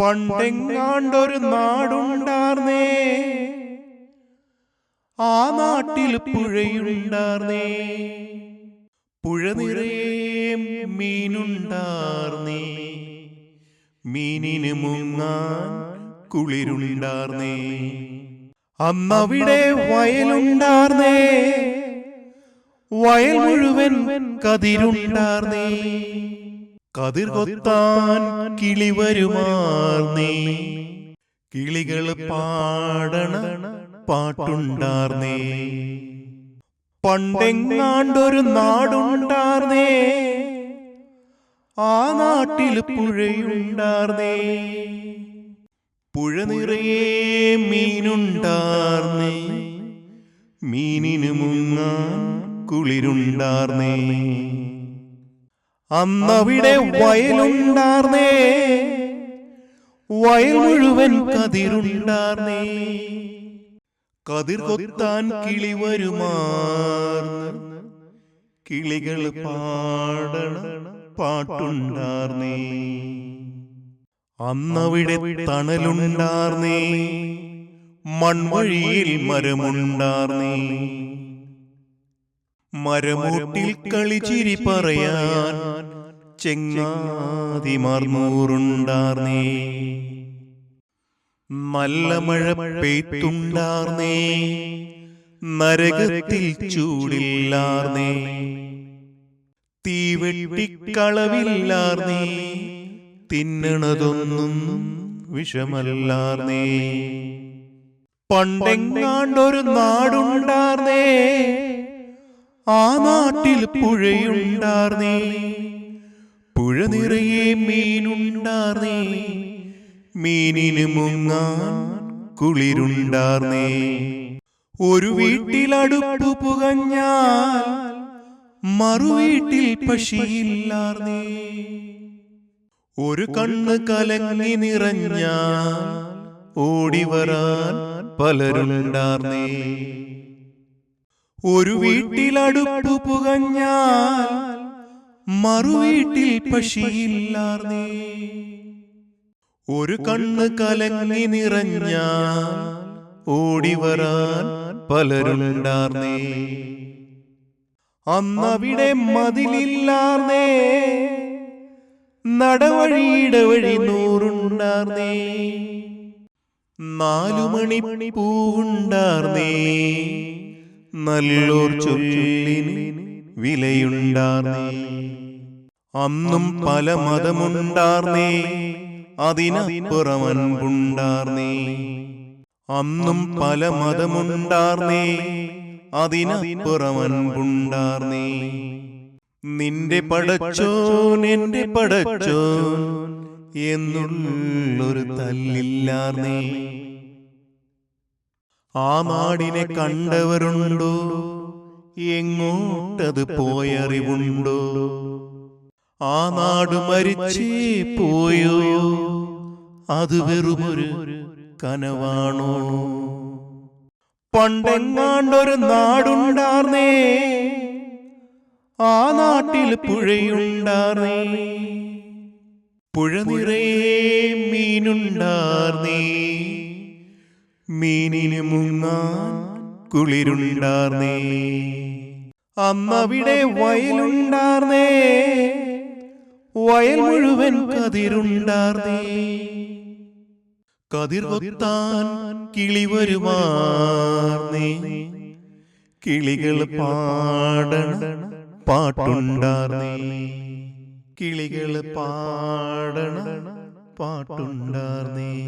പണ്ടെങ്ങാണ്ടൊരു നാടുണ്ടാർന്നേ. ആ നാട്ടിൽ പുഴയുണ്ടാർന്നേ. പുഴ നിറയെ മീനുണ്ടാർന്നേ. മീനിന് മുങ്ങാൻ കുളിരുണ്ടാർന്നേ. അന്നവിടെ വയലുണ്ടാർന്നേ. വയൽ മുഴുവൻ കതിരുണ്ടാർന്നേ. കതിർ കൊത്താൻ കിളി വരുമാർന്നേ കിളികൾ പാടണ പാട്ടുണ്ടാർന്നേ പണ്ടെങ്ങാണ്ടൊരു നാടുണ്ടാർന്നേ ആ നാട്ടിൽ പുഴയുണ്ടാർന്നേ പുഴ നിറയെ മീനുണ്ടാർന്നേ മീനിനു മുങ്ങാൻ കുളിരുണ്ടാർന്നേ അന്നവിടെ വയലുണ്ടാർന്നേ. വയൽ മുഴുവൻ കതിരുണ്ടാർന്നേ. കതിർ കൊത്താൻ കിളി വരുമാർന്ന്. കിളികൾ പാടണ പാട്ടുണ്ടാർന്നേ. അന്നവിടെ തണലുണ്ടാർന്നേ. മൺവഴിയിൽ മരമുണ്ടാർന്നേ. മരമൂട്ടിൽ കളിച്ചിരി പറയാൻ ചെങ്ങാതിമാർന്നൂറുണ്ടാർന്നേ നല്ല മഴ പെയ്ത്തുണ്ടാർന്നേ. നരകത്തിൽ ചൂടില്ലാർന്നേ. തീവെട്ടിക്കളവില്ലാർന്നേ തിന്നണതൊന്നും വിഷമല്ലാർന്നേ. പണ്ടെങ്ങാണ്ടൊരു നാടുണ്ടാർന്നേ. ആ നാട്ടിൽ പുഴയുണ്ടാർന്നേ. പുഴ നിറയെ മീനുണ്ടാർന്നേ. മീനിന് മുങ്ങാൻ കുളിരുണ്ടാർന്നേ. ഒരു വീട്ടിൽ അടുപ്പ് പുകഞ്ഞാൽ മറുവീട്ടിൽ പശിയില്ലാർന്നേ ഒരു കണ്ണ് കലങ്ങി നിറഞ്ഞാൽ ഓടിവരാൻ പലരുണ്ടാർന്നേ. ഒരു വീട്ടിലടുപ്പ് പുകഞ്ഞാൽ മറുവീട്ടിൽ പശിയില്ലാർന്നേ ഒരു കണ്ണ് കലങ്ങി നിറഞ്ഞാൽ ഓടി വരാൻ പലരുണ്ടാർന്നേ. അന്നവിടെ മതിലില്ലാർന്നേ. നടവഴിയുടെ വഴി നൂറുണ്ടാർന്നേ. നാലു മണി പൂവുണ്ടാർന്നേ. നല്ലോർ ചൊല്ലിന് വിലയുണ്ടാർന്നേ. അന്നും പല മതമുണ്ടാർന്നേ. അതിനപ്പുറമൻപുണ്ടാർന്നേ അന്നും പല മതമുണ്ടാർന്നേ. അതിനപ്പുറമൻപുണ്ടാർന്നേ നിന്റെ പടച്ചോൻ നിന്റെ പടച്ചോൻ എന്നുള്ളൊരു തല്ലില്ലാർന്നേ. ആ നാടിനെ കണ്ടവരുണ്ടോ? എങ്ങോട്ടത് പോയറിവുണ്ടോ? ആ നാട് മരിച്ചേ പോയോ? അത് വെറുമൊരു കനവാണോ? പണ്ടെങ്ങാണ്ടൊരു നാടുണ്ടാർന്നേ. ആ നാട്ടിൽ പുഴയുണ്ടാർന്നേ. പുഴ നിറയെ മീനുണ്ടാർന്നേ. മീനിന് കുളിരുണ്ടാർന്നേ. അന്നവിടെ വയലുണ്ടാർന്നേ. വയൽ മുഴുവൻ കതിരുണ്ടാർന്നേ. കതിർ കൊത്താൻ കിളി വരുമാർന്നേ. കിളികൾ പാടണ പാട്ടുണ്ടാർന്നേ. കിളികൾ പാടണ പാട്ടുണ്ടാർന്നേ.